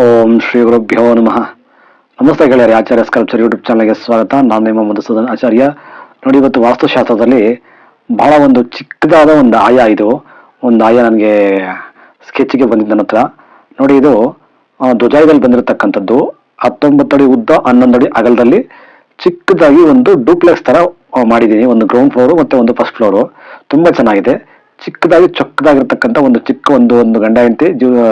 ಓಂ ಶ್ರೀ ಗುರುಭ್ಯೋ ನಮಃ. ನಮಸ್ತೆ ಗೆಳೆಯರಿ, ಆಚಾರ್ಯ ಸ್ಕಲ್ಪ್ಚರ್ ಯೂಟ್ಯೂಬ್ ಚಾನಲ್ಗೆ ಸ್ವಾಗತ. ನಾನು ನಿಮ್ಮ ಮಧುಸೂದನ್ ಆಚಾರ್ಯ. ನೋಡಿ, ಇವತ್ತು ವಾಸ್ತುಶಾಸ್ತ್ರದಲ್ಲಿ ಬಹಳ ಒಂದು ಚಿಕ್ಕದಾದ ಒಂದು ಆಯ ಇದು. ಒಂದು ಆಯ ನನಗೆ ಸ್ಕೆಚ್ಗೆ ಬಂದಿದ್ದ ಹತ್ರ. ನೋಡಿ, ಇದು ಧ್ವಜಾಯದಲ್ಲಿ ಬಂದಿರತಕ್ಕಂಥದ್ದು. ಹತ್ತೊಂಬತ್ತು ಅಡಿ ಉದ್ದ, ಹನ್ನೊಂದು ಅಡಿ ಅಗಲದಲ್ಲಿ ಚಿಕ್ಕದಾಗಿ ಒಂದು ಡೂಪ್ಲೆಕ್ಸ್ ಥರ ಮಾಡಿದ್ದೀನಿ. ಒಂದು ಗ್ರೌಂಡ್ ಫ್ಲೋರು ಮತ್ತು ಒಂದು ಫಸ್ಟ್ ಫ್ಲೋರು ತುಂಬ ಚೆನ್ನಾಗಿದೆ. ಚಿಕ್ಕದಾಗಿ ಚೊಕ್ಕದಾಗಿರ್ತಕ್ಕಂಥ ಒಂದು ಚಿಕ್ಕ ಒಂದು ಒಂದು ಗಂಡ ಹೆಂಡತಿ ಜೀವ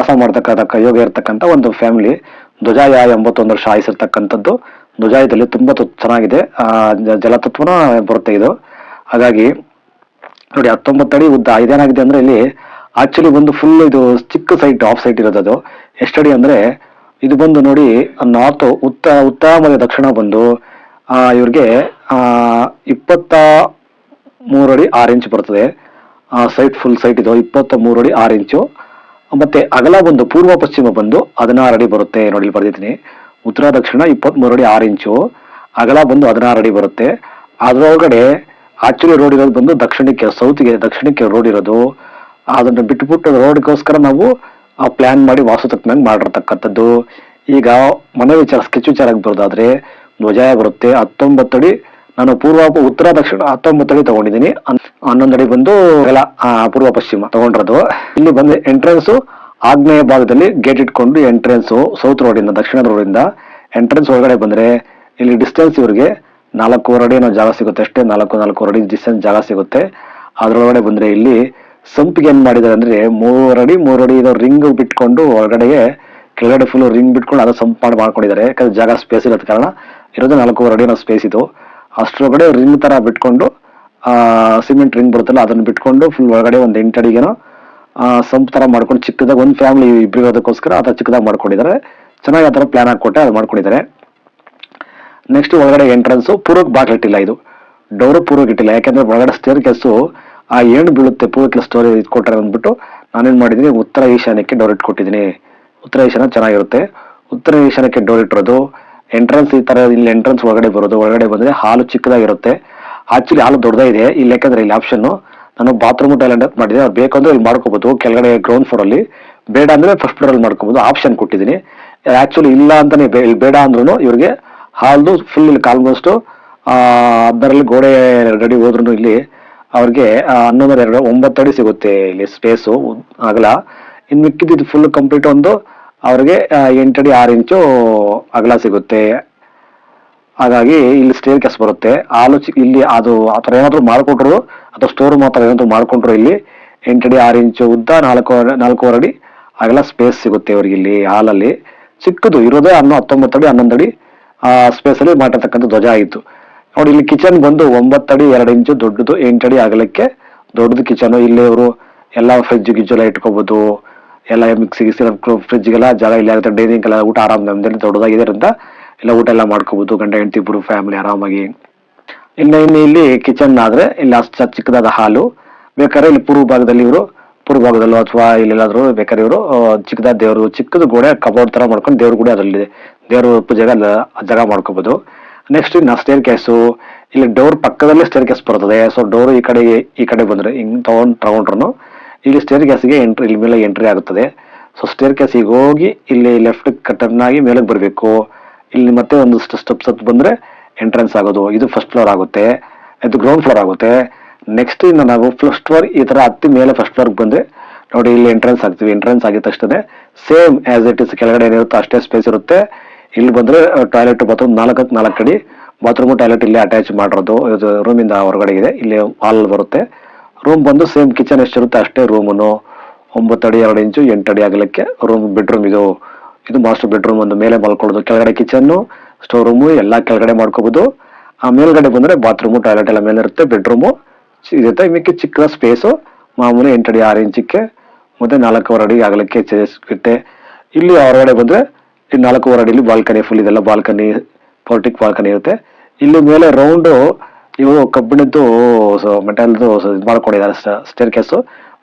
ವಾಸ ಮಾಡ್ತಕ್ಕಂಥ ಯೋಗ ಇರತಕ್ಕಂತ ಒಂದು ಫ್ಯಾಮಿಲಿ ಧ್ವಜಾಯ ವರ್ಷ ಆಯಿಸಿರ್ತಕ್ಕಂಥದ್ದು ಧ್ವಜಾಯದಲ್ಲಿ ತುಂಬಾ ಚೆನ್ನಾಗಿದೆ. ಆ, ಜಲತತ್ವನ ಬರುತ್ತೆ ಇದು. ಹಾಗಾಗಿ ನೋಡಿ ಹತ್ತೊಂಬತ್ತು ಅಡಿ ಉದ್ದ ಇದೇನಾಗಿದೆ ಅಂದ್ರೆ ಇಲ್ಲಿ ಆಕ್ಚುಲಿ ಒಂದು ಫುಲ್ ಇದು ಚಿಕ್ಕ ಸೈಟ್ ಆಫ್ ಸೈಟ್ ಇರೋದು ಅದು. ಎಷ್ಟಡಿ ಅಂದ್ರೆ ಇದು ಬಂದು ನೋಡಿ ನಾರ್ತ್ ಉತ್ತ ಉತ್ತರ ಮತ್ತೆ ದಕ್ಷಿಣ ಬಂದು ಆ, ಇವ್ರಿಗೆ ಇಪ್ಪತ್ತ ಮೂರು ಅಡಿ ಆರು ಇಂಚ್ ಬರ್ತದೆ. ಸೈಟ್ ಫುಲ್ ಸೈಟ್ ಇದು ಇಪ್ಪತ್ತ ಮೂರು ಅಡಿ ಆರು ಇಂಚು ಮತ್ತೆ ಅಗಲ ಬಂದು ಪೂರ್ವ ಪಶ್ಚಿಮ ಬಂದು ಹದಿನಾರು ಅಡಿ ಬರುತ್ತೆ. ನೋಡಿ ಬರ್ದಿದ್ದೀನಿ. ಉತ್ತರ, ದಕ್ಷಿಣ ಇಪ್ಪತ್ಮೂರು ಅಡಿ ಆರು ಇಂಚು. ಅಗಲ ಬಂದು ಹದಿನಾರು ಅಡಿ ಬರುತ್ತೆ. ಅದರೊಳಗಡೆ ಆಕ್ಚುಲಿ ರೋಡ್ ಇರೋದು ಬಂದು ದಕ್ಷಿಣಕ್ಕೆ, ಸೌತ್ಗೆ ದಕ್ಷಿಣಕ್ಕೆ ರೋಡ್ ಇರೋದು. ಅದನ್ನು ಬಿಟ್ಬಿಟ್ಟು ರೋಡ್ಗೋಸ್ಕರ ನಾವು ಆ ಪ್ಲಾನ್ ಮಾಡಿ ವಾಸ ತಕ್ಕಂಗೆ ಮಾಡಿರ್ತಕ್ಕಂಥದ್ದು. ಈಗ ಮನೆ ವಿಚಾರ ಸ್ಕೆಚ್ ವಿಚಾರಕ್ಕೆ ಬರೋದಾದ್ರೆ ಧ್ವಜಾಯ ಬರುತ್ತೆ. ಹತ್ತೊಂಬತ್ತು ಅಡಿ ನಾನು ಪೂರ್ವ ಉತ್ತರ, ದಕ್ಷಿಣ ಹತ್ತೊಂಬತ್ತು ಅಡಿ ತಗೊಂಡಿದ್ದೀನಿ ಹನ್ನೊಂದಡಿ ಬಂದು ಎಲ್ಲ ಪೂರ್ವ, ಪಶ್ಚಿಮ ತಗೊಂಡಿರೋದು. ಇಲ್ಲಿ ಬಂದು ಎಂಟ್ರೆನ್ಸ್ ಆಗ್ನೇಯ ಭಾಗದಲ್ಲಿ ಗೇಟ್ ಇಟ್ಕೊಂಡು ಎಂಟ್ರೆನ್ಸ್ ಸೌತ್ ರೋಡಿಂದ ದಕ್ಷಿಣ ರೋಡಿಂದ ಎಂಟ್ರೆನ್ಸ್ ಒಳಗಡೆ ಬಂದ್ರೆ ಇಲ್ಲಿ ಡಿಸ್ಟೆನ್ಸ್ ಇವರಿಗೆ ನಾಲ್ಕೂವರೆ ಅಡಿ ಏನೋ ಜಾಗ ಸಿಗುತ್ತೆ. ಅಷ್ಟೇ ನಾಲ್ಕು ನಾಲ್ಕೂವರೆ ಅಡಿ ಡಿಸ್ಟೆನ್ಸ್ ಜಾಗ ಸಿಗುತ್ತೆ. ಅದರೊಳಗಡೆ ಬಂದ್ರೆ ಇಲ್ಲಿ ಸಂಪಿಗೆ ಏನ್ ಮಾಡಿದಾರೆ ಅಂದ್ರೆ ಮೂರಡಿ ಮೂರಡಿ ಇರೋ ರಿಂಗ್ ಬಿಟ್ಕೊಂಡು ಒಳಗಡೆಗೆ ಕೆಳಗಡೆ ಫುಲ್ ರಿಂಗ್ ಬಿಟ್ಕೊಂಡು ಅದು ಸಂಪಾಡ್ ಮಾಡ್ಕೊಂಡಿದ್ದಾರೆ. ಯಾಕಂದ್ರೆ ಜಾಗ ಸ್ಪೇಸ್ ಇರೋದ್ ಕಾರಣ. ಇರೋದು ನಾಲ್ಕೂವರೆ ಅಡಿ ಸ್ಪೇಸ್ ಇದು. ಅಷ್ಟರೊಳಗಡೆ ರಿಂಗ್ ತರ ಬಿಟ್ಕೊಂಡು ಆ ಸಿಮೆಂಟ್ ರಿಂಗ್ ಬರುತ್ತಲ್ಲ ಅದನ್ನ ಬಿಟ್ಕೊಂಡು ಫುಲ್ ಒಳಗಡೆ ಒಂದು ಎಂಟು ಅಡಿಗೇನೋ ಆ, ಸಂಪ್ ಥರ ಮಾಡ್ಕೊಂಡು ಚಿಕ್ಕದಾಗ ಒಂದು ಫ್ಯಾಮಿಲಿ ಇಬ್ಬರಿಗೋದಕ್ಕೋಸ್ಕರ ಆ ಥರ ಚಿಕ್ಕದಾಗಿ ಮಾಡ್ಕೊಂಡಿದ್ದಾರೆ. ಚೆನ್ನಾಗಿ ಆ ಥರ ಪ್ಲಾನ್ ಕೊಟ್ಟೆ ಅದು ಮಾಡ್ಕೊಂಡಿದ್ದಾರೆ. ನೆಕ್ಸ್ಟ್ ಒಳಗಡೆ ಎಂಟ್ರೆನ್ಸ್ ಪೂರ್ವಕ್ಕೆ ಬಾಗಿಲು ಇಟ್ಟಿಲ್ಲ ಇದು. ಡೋರು ಪೂರ್ವಕ್ಕೆ ಇಟ್ಟಿಲ್ಲ ಯಾಕಂದ್ರೆ ಒಳಗಡೆ ಸ್ಟೇರ್ ಕೇಸು ಆ ಏನು ಬೀಳುತ್ತೆ ಪೂರ್ವಕ್ಕೆ ಸ್ಟೋರ್ ಕೊಟ್ಟರೆ ಅಂದ್ಬಿಟ್ಟು ನಾನೇನು ಮಾಡಿದ್ದೀನಿ ಉತ್ತರ ಈಶಾನ್ಯಕ್ಕೆ ಡೋರ್ ಇಟ್ಕೊಟ್ಟಿದ್ದೀನಿ. ಉತ್ತರ ಈಶಾನ್ಯ ಚೆನ್ನಾಗಿರುತ್ತೆ. ಉತ್ತರ ಈಶಾನ್ಯಕ್ಕೆ ಡೋರ್ ಇಟ್ಟಿರೋದು ಎಂಟ್ರೆನ್ಸ್ ಈ ತರ ಇಲ್ಲಿ ಎಂಟ್ರೆನ್ಸ್ ಒಳಗಡೆ ಬರೋದು, ಒಳಗಡೆ ಬಂದ್ರೆ ಹಾಲು ಚಿಕ್ಕದಾಗಿರುತ್ತೆ. ಆಕ್ಚುಲಿ ಹಾಲು ದೊಡ್ಡದಾಗಿದೆ ಇಲ್ಲಿ ಯಾಕಂದ್ರೆ ಇಲ್ಲಿ ಆಪ್ಷನ್ ನಾನು ಬಾತ್ರೂಮ್ ಟಾಯ್ಲೆಟ್ ಮಾಡಿದ್ದೀನಿ ಅವ್ರು ಬೇಕಂದ್ರೆ ಇಲ್ಲಿ ಮಾಡ್ಕೋಬಹುದು ಕೆಳಗಡೆ ಗ್ರೌಂಡ್ ಫ್ಲೋರ್ ಅಲ್ಲಿ. ಬೇಡ ಅಂದ್ರೆ ಫಸ್ಟ್ ಫ್ಲೋರ್ ಅಲ್ಲಿ ಮಾಡ್ಕೋಬಹುದು ಆಪ್ಷನ್ ಕೊಟ್ಟಿದ್ದೀನಿ. ಆಕ್ಚುಲಿ ಇಲ್ಲ ಅಂತಾನೆ ಬೇಡ ಅಂದ್ರೂ ಇವ್ರಿಗೆ ಹಾಲ್ದು ಫುಲ್ ಇಲ್ಲಿ ಆಲ್ಮೋಸ್ಟ್ ಅದರಲ್ಲಿ ಗೋಡೆ ರೆಡಿ ಹೋದ್ರು ಇಲ್ಲಿ ಅವ್ರಿಗೆ ಹನ್ನೊಂದರ ಎರಡು ಒಂಬತ್ತು ಅಡಿ ಸಿಗುತ್ತೆ ಇಲ್ಲಿ ಸ್ಪೇಸು ಅಗಲ ಇನ್ನು ಮಿಕ್ಕಿದ್ದು ಫುಲ್ ಕಂಪ್ಲೀಟ್ ಒಂದು ಅವ್ರಿಗೆ ಎಂಟಡಿ ಆರು ಇಂಚು ಅಗಲ ಸಿಗುತ್ತೆ. ಹಾಗಾಗಿ ಇಲ್ಲಿ ಸ್ಟೇರ್ ಕೆಸ್ ಬರುತ್ತೆ. ಹಾಲು ಚಿ- ಇಲ್ಲಿ ಅದು ಆ ಥರ ಏನಾದರೂ ಮಾಡಿಕೊಟ್ರು ಅಥವಾ ಸ್ಟೋರ್ ಮಾತ್ರ ಏನಾದರೂ ಮಾಡಿಕೊಂಡ್ರು ಇಲ್ಲಿ, ಎಂಟಡಿ ಆರು ಇಂಚು ಉದ್ದ ನಾಲ್ಕು ನಾಲ್ಕೂವರೆ ಅಡಿ ಅಗಲ ಸ್ಪೇಸ್ ಸಿಗುತ್ತೆ ಅವ್ರಿಗೆ ಇಲ್ಲಿ ಹಾಲಲ್ಲಿ. ಚಿಕ್ಕದು, ಇರೋದೇ ಹನ್ನೊ ಹತ್ತೊಂಬತ್ತು ಅಡಿ, ಹನ್ನೊಂದು ಅಡಿ, ಆ ಸ್ಪೇಸಲ್ಲಿ ಮಾಡಿರ್ತಕ್ಕಂಥ ಧ್ವಜ ಆಯಿತು. ನೋಡಿ, ಇಲ್ಲಿ ಕಿಚನ್ ಬಂದು ಒಂಬತ್ತಡಿ ಎರಡು ಇಂಚು ದೊಡ್ಡದು ಎಂಟಡಿ ಅಗಲಕ್ಕೆ ದೊಡ್ಡದು ಕಿಚನು ಇಲ್ಲಿ ಅವರು ಎಲ್ಲ ಫ್ರಿಜ್ ಗಿಜ್ಜು ಎಲ್ಲ ಇಟ್ಕೋಬಹುದು ಎಲ್ಲ ಮಿಕ್ಸಿ ಗಿಕ್ಸಿ ಫ್ರಿಜ್ಗೆಲ್ಲ ಜಾಗ ಇಲ್ಲ ಆಗುತ್ತೆ ಡೈನಿಂಗ್ ಎಲ್ಲ ಊಟ ಆರಾಮ್ ದೊಡ್ಡದಾಗಿದೆ ಅಂತ ಎಲ್ಲ ಊಟ ಎಲ್ಲ ಮಾಡ್ಕೋಬಹುದು ಗಂಡ ಹೆಂಡತಿ ಇಬ್ಬರು ಫ್ಯಾಮಿಲಿ ಆರಾಮಾಗಿ. ಇನ್ನು ಇನ್ನು ಇಲ್ಲಿ ಕಿಚನ್ ಆದ್ರೆ ಇಲ್ಲಿ ಅಷ್ಟು ಚಿಕ್ಕದಾದ ಹಾಲು ಬೇಕಾದ್ರೆ ಇಲ್ಲಿ ಪೂರ್ವ ಭಾಗದಲ್ಲಿ ಇವರು, ಪೂರ್ವ ಭಾಗದಲ್ಲೋ ಅಥವಾ ಇಲ್ಲೆಲ್ಲಾದರೂ ಬೇಕಾದ್ರೆ ಇವರು ಚಿಕ್ಕದಾದ ದೇವರು, ಚಿಕ್ಕದ ಗೋಡೆ ಕಬೋರ್ಡ್ ತರ ಮಾಡ್ಕೊಂಡು ದೇವ್ರ ಗುಡಿ ಅದರಲ್ಲಿದೆ. ದೇವ್ರ ಪೂಜೆಗೆ ಜಾಗ ಮಾಡ್ಕೋಬಹುದು ನೆಕ್ಸ್ಟ್ ಇನ್ನು ಸ್ಟೇರ್ ಕೇಸು ಇಲ್ಲಿ ಡೋರ್ ಪಕ್ಕದಲ್ಲೇ ಸ್ಟೇರ್ ಕೇಸ್ ಬರ್ತದೆ. ಸೊ ಡೋರ್ ಈ ಕಡೆ ಈ ಕಡೆ ಬಂದ್ರೆ ಹಿಂಗ್ ತಗೊಂಡ್ ತಗೊಂಡ್ರು ಇಲ್ಲಿ ಸ್ಟೇರ್ ಗ್ಯಾಸ್ಗೆ ಎಂಟ್ರಿ ಇಲ್ಲಿ ಮೇಲೆ ಎಂಟ್ರಿ ಆಗುತ್ತದೆ. ಸೊ ಸ್ಟೇರ್ ಗ್ಯಾಸಿಗೆ ಹೋಗಿ ಇಲ್ಲಿ ಲೆಫ್ಟ್ ಕಟರ್ನ್ ಆಗಿ ಮೇಲಕ್ಕೆ ಬರಬೇಕು. ಇಲ್ಲಿ ಮತ್ತೆ ಒಂದು ಸ್ಟೆಪ್ಸ್ ಹತ್ತು ಬಂದರೆ ಎಂಟ್ರೆನ್ಸ್ ಆಗೋದು. ಇದು ಫಸ್ಟ್ ಫ್ಲೋರ್ ಆಗುತ್ತೆ. ಇದು ಗ್ರೌಂಡ್ ಫ್ಲೋರ್ ಆಗುತ್ತೆ. ನೆಕ್ಸ್ಟ್ ಇನ್ನು ನಾವು ಫಸ್ಟ್ ಫ್ಲೋರ್ ಈ ಥರ ಹತ್ತಿ ಮೇಲೆ ಫಸ್ಟ್ ಫ್ಲೋರ್ಗೆ ಬಂದರೆ ನೋಡಿ ಇಲ್ಲಿ ಎಂಟ್ರೆನ್ಸ್ ಆಗ್ತೀವಿ. ಎಂಟ್ರೆನ್ಸ್ ಆಗಿದ ತಕ್ಷಣ ಸೇಮ್ ಆ್ಯಸ್ ಇಟ್ ಇಸ್ ಕೆಳಗಡೆ ಏನಿರುತ್ತೋ ಅಷ್ಟೇ ಸ್ಪೇಸ್ ಇರುತ್ತೆ. ಇಲ್ಲಿ ಬಂದರೆ ಟಾಯ್ಲೆಟ್ ಬಾತ್ರೂಮ್ ನಾಲ್ಕಕ್ಕೆ ನಾಲ್ಕು ಅಡಿ. ಬಾತ್ರೂಮ್ ಟಾಯ್ಲೆಟ್ ಇಲ್ಲಿ ಅಟ್ಯಾಚ್ ಮಾಡಿರೋದು. ಇದು ರೂಮಿಂದ ಹೊರಗಡೆ ಇದೆ. ಇಲ್ಲಿ ಹಾಲ್ ಬರುತ್ತೆ. ರೂಮ್ ಬಂದು ಸೇಮ್ ಕಿಚನ್ ಎಷ್ಟಿರುತ್ತೆ? ಅಷ್ಟೇ ರೂಮನು ಒಂಬತ್ತು ಅಡಿ, ಎರಡು ಇಂಚು, ಎಂಟು ಅಡಿ ಆಗಲಿಕ್ಕೆ ರೂಮ್ ಬೆಡ್ರೂಮ್ ಇದು ಇದು ಮಾಸ್ಟರ್ ಬೆಡ್ರೂಮ್ ಒಂದು ಮೇಲೆ ಮಲ್ಕೊಳ್ಳೋದು ಕೆಳಗಡೆ ಕಿಚನ್ನು ಸ್ಟೋರ್ ರೂಮು ಎಲ್ಲ ಕೆಳಗಡೆ ಮಾಡ್ಕೋಬೋದು. ಆ ಮೇಲ್ಗಡೆ ಬಂದರೆ ಬಾತ್ರೂಮು ಟಾಯ್ಲೆಟ್ ಎಲ್ಲ ಮೇಲೆ ಇರುತ್ತೆ ಬೆಡ್ರೂಮು ಇರುತ್ತೆ ಮಿಕ್ಕಿ ಚಿಕ್ಕ ಸ್ಪೇಸು ಮಾಮೂಲಿ ಎಂಟು ಅಡಿ, ಆರು ಇಂಚಿಕ್ಕೆ ಮತ್ತು ನಾಲ್ಕೂವರೆ ಅಡಿ ಆಗಲಿಕ್ಕೆ ಸಿಗುತ್ತೆ ಇಲ್ಲಿ ಹೊರಗಡೆ ಬಂದರೆ ಈ ನಾಲ್ಕೂವರೆ ಅಡಿಲಿ ಬಾಲ್ಕನಿ ಫುಲ್ ಇದೆಲ್ಲ ಬಾಲ್ಕನಿ ಪೋರ್ಟಿಕ್ ಬಾಲ್ಕನಿ ಇರುತ್ತೆ. ಇಲ್ಲಿ ಮೇಲೆ ರೌಂಡು ಇವರು ಕಬ್ಬಿಣದ್ದು ಮೆಟಲ್ದು ಇದು ಮಾಡ್ಕೊಂಡಿದ್ದಾರೆ ಸ್ಟೇರ್ ಕೇಸು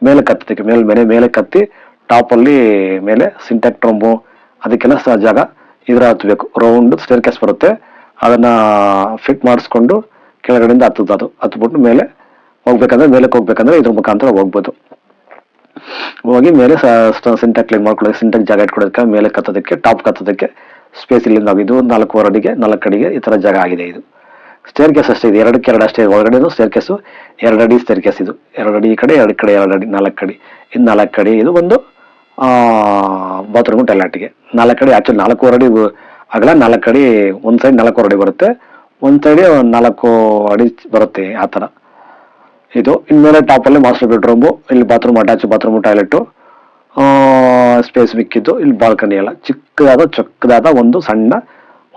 ಮೇಲೆ ಕತ್ತದಕ್ಕೆ ಮೇಲೆ ಮೇಲೆ ಮೇಲೆ ಕತ್ತಿ ಟಾಪ್ ಅಲ್ಲಿ ಮೇಲೆ ಸಿಂಟೆಕ್ ಟ್ರಂಬು ಅದಕ್ಕೆಲ್ಲ ಜಾಗ ಇದರ ಹತ್ತಬೇಕು ರೌಂಡ್ ಸ್ಟೇರ್ ಕೇಸ್ ಬರುತ್ತೆ. ಅದನ್ನ ಫಿಟ್ ಮಾಡಿಸ್ಕೊಂಡು ಕೆಳಗಡೆಯಿಂದ ಹತ್ತದ ಅದು. ಹತ್ಬಿಟ್ಟು ಮೇಲೆ ಹೋಗ್ಬೇಕಂದ್ರೆ, ಮೇಲಕ್ಕೆ ಹೋಗ್ಬೇಕಂದ್ರೆ ಇದ್ರ ಮುಖಾಂತರ ಹೋಗ್ಬೋದು. ಹೋಗಿ ಮೇಲೆ ಸಿಂಟೆಕ್ ಕ್ಲೀನ್ ಮಾಡ್ಕೊಳ್ಳೋದು. ಸಿಂಟೆಕ್ ಜಾಗ ಇಟ್ಕೊಳ್ಳೋದಕ್ಕೆ, ಮೇಲೆ ಕತ್ತೋದಕ್ಕೆ ಟಾಪ್ ಕತ್ತೋದಕ್ಕೆ ಸ್ಪೇಸ್ ಇಲ್ಲಿಂದ ಇದು ನಾಲ್ಕೂವರೆ ಅಡಿಗೆ ನಾಲ್ಕು ಅಡಿಗೆ ಈ ಥರ ಜಾಗ ಆಗಿದೆ ಇದು. ಸ್ಟೇರ್ ಕೇಸ್ ಅಷ್ಟೇ ಇದೆ. ಎರಡಕ್ಕೆ ಎರಡು ಅಷ್ಟೇ ಒಳಗಡೆ ಸ್ಟೇರ್ ಕೇಸು ಎರಡು ಅಡಿ ಸ್ಟೇರ್ ಕೇಸ್ ಇದು. ಎರಡು ಅಡಿ ಈ ಕಡೆ, ಎರಡು ಕಡೆ, ಎರಡು ಅಡಿ, ನಾಲ್ಕು ಅಡಿ. ಇದು ನಾಲ್ಕು ಅಡಿ ಇದು ಒಂದು ಬಾತ್ರೂಮ್ ಟಾಯ್ಲೆಟ್ಗೆ ನಾಲ್ಕು ಅಡಿ ಆ್ಯಕ್ಚುಲಿ ನಾಲ್ಕೂವರೆ ಅಡಿ ಅಗಲ ನಾಲ್ಕು ಅಡಿ, ಒಂದು ಸೈಡ್ ನಾಲ್ಕು ಅಡಿ ಬರುತ್ತೆ. ಒಂದು ಸೈಡ್ ನಾಲ್ಕು ಅಡಿ ಬರುತ್ತೆ ಆ ಥರ. ಇದು. ಇನ್ಮೇಲೆ ಟಾಪಲ್ಲಿ ಮಾಸ್ಟರ್ ಬೆಡ್ರೂಮು ಇಲ್ಲಿ bathroom attach bathroom toilet space ಮಿಕ್ಕಿದ್ದು ಇಲ್ಲಿ ಬಾಲ್ಕನಿ ಎಲ್ಲ. ಚಿಕ್ಕದಾದ, ಚೊಕ್ಕದಾದ ಒಂದು ಸಣ್ಣ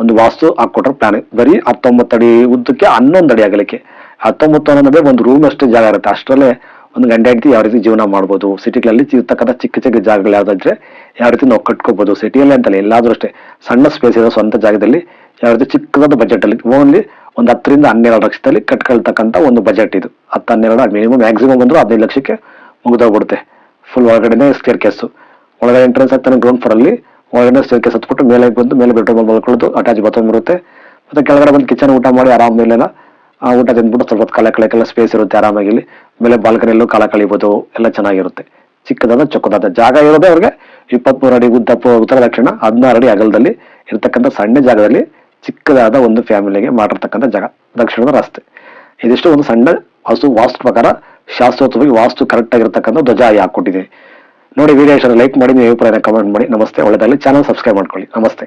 ಒಂದು ವಾಸ್ತು ಹಾಕೊಟ್ರೆ ಪ್ಲಾನ್ ಬರೀ ಹತ್ತೊಂಬತ್ತು ಅಡಿ ಉದ್ದಕ್ಕೆ ಹನ್ನೊಂದು ಅಡಿ ಆಗಲಿಕ್ಕೆ ಹತ್ತೊಂಬತ್ತು ಅನ್ನೋದೇ ಒಂದು ರೂಮ್ ಅಷ್ಟೇ ಜಾಗ ಇರುತ್ತೆ. ಅಷ್ಟರಲ್ಲೇ ಒಂದು ಗಂಡ ಹೆಂಡತಿ ಯಾವ ರೀತಿ ಜೀವನ ಮಾಡ್ಬೋದು. ಸಿಟಿಗಳಲ್ಲಿ ಇರ್ತಕ್ಕಂಥ ಚಿಕ್ಕ ಚಿಕ್ಕ ಜಾಗಗಳು ಯಾವುದಾದ್ರೆ ಯಾವ ರೀತಿ ನಾವು ಕಟ್ಕೋಬೋದು. ಸಿಟಿಯಲ್ಲಿ ಅಂತಲ್ಲ ಎಲ್ಲಾದರೂ ಅಷ್ಟೇ. ಸಣ್ಣ ಸ್ಪೇಸ್ ಇರೋ ಸ್ವಂತ ಜಾಗದಲ್ಲಿ ಯಾವ ರೀತಿ ಚಿಕ್ಕದಾದ ಬಜೆಟ್ ಅಲ್ಲಿ ಓನ್ಲಿ ಒಂದು ಹತ್ತರಿಂದ ಹನ್ನೆರಡು ಲಕ್ಷದಲ್ಲಿ ಕಟ್ಕೊಳ್ತಕ್ಕಂಥ ಒಂದು ಬಜೆಟ್ ಇದು. ಹತ್ತು ಹನ್ನೆರಡು ಮಿನಿಮಮ್ ಮ್ಯಾಕ್ಸಿಮಮ್ ಬಂದರೂ ಹದಿನೈದು ಲಕ್ಷಕ್ಕೆ ಮುಗಿದೋಗ್ಬಿಡುತ್ತೆ. ಫುಲ್ ಒಳಗಡೆನೆ ಸ್ಕೇರ್ ಕೇಸು ಒಳಗಡೆ ಎಂಟ್ರೆನ್ಸ್ ಆಗ್ತಾನೆ ಗ್ರೌಂಡ್ ಫ್ಲೋರ್ ಅಲ್ಲಿ ಒಳಗಡೆ ಸ್ಟೇರ್ ಸತ್ಬಿಟ್ಟು ಮೇಲೆ ಬಂದು ಮೇಲೆ ಬೆಡ್ರೂಮ್ ಮಲ್ಕೊಳ್ಳೋದು ಅಟ್ಯಾಚ್ ಬಾತ್ರೂಮ್ ಇರುತ್ತೆ. ಮತ್ತೆ ಕೆಳಗಡೆ ಬಂದು ಕಿಚನ್ ಊಟ ಮಾಡಿ ಆರಾಮ ಮೇಲೆಲ್ಲ ಆ ಊಟ ತಿಂದ್ಬಿಟ್ಟು ಸ್ವಲ್ಪ ಹೊತ್ತು ಕಾಲ ಕಳೆಕೆಲ್ಲ ಸ್ಪೇಸ್ ಇರುತ್ತೆ ಆರಾಮಾಗಿ ಇಲ್ಲಿ. ಮೇಲೆ ಬಾಲ್ಕನಿಯಲ್ಲೂ ಕಾಲ ಕಳಿಬೋದು ಎಲ್ಲ ಚೆನ್ನಾಗಿರುತ್ತೆ. ಚಿಕ್ಕದಾದ ಚೊಕ್ಕದಾದ ಜಾಗ ಇರೋದೇ ಅವ್ರಿಗೆ ಇಪ್ಪತ್ಮೂರು ಅಡಿ ಉದ್ದ ಉತ್ತರ ದಕ್ಷಿಣ, ಹದಿನಾರು ಅಡಿ ಅಗಲದಲ್ಲಿ ಇರತಕ್ಕಂಥ ಸಣ್ಣ ಜಾಗದಲ್ಲಿ ಚಿಕ್ಕದಾದ ಒಂದು ಫ್ಯಾಮಿಲಿಗೆ ಮಾಡಿರ್ತಕ್ಕಂಥ ಜಾಗ, ದಕ್ಷಿಣದ ರಸ್ತೆ. ಇದಿಷ್ಟು ಒಂದು ಸಣ್ಣ ವಾಸ್ತು ವಾಸ್ತು ಪ್ರಕಾರ ಶಾಸ್ತ್ರೋತ್ವವಾಗಿ ವಾಸ್ತು ಕರೆಕ್ಟ್ ಆಗಿರ್ತಕ್ಕಂಥ ಧ್ವಜ ಹಾಕೊಟ್ಟಿದೆ ನೋಡಿ ವಿಡಿಯೋ ಲೈಕ್ ಮಾಡಿ ನೀವು ಅಭಿಪ್ರಾಯನ ಕಮೆಂಟ್ ಮಾಡಿ. ನಮಸ್ತೆ. ಒಳ್ಳೆದಾಗಲಿ. ಚಾನಲ್ ಸಬ್ಸ್ಕ್ರೈಬ್ ಮಾಡ್ಕೊಳ್ಳಿ. ನಮಸ್ತೆ.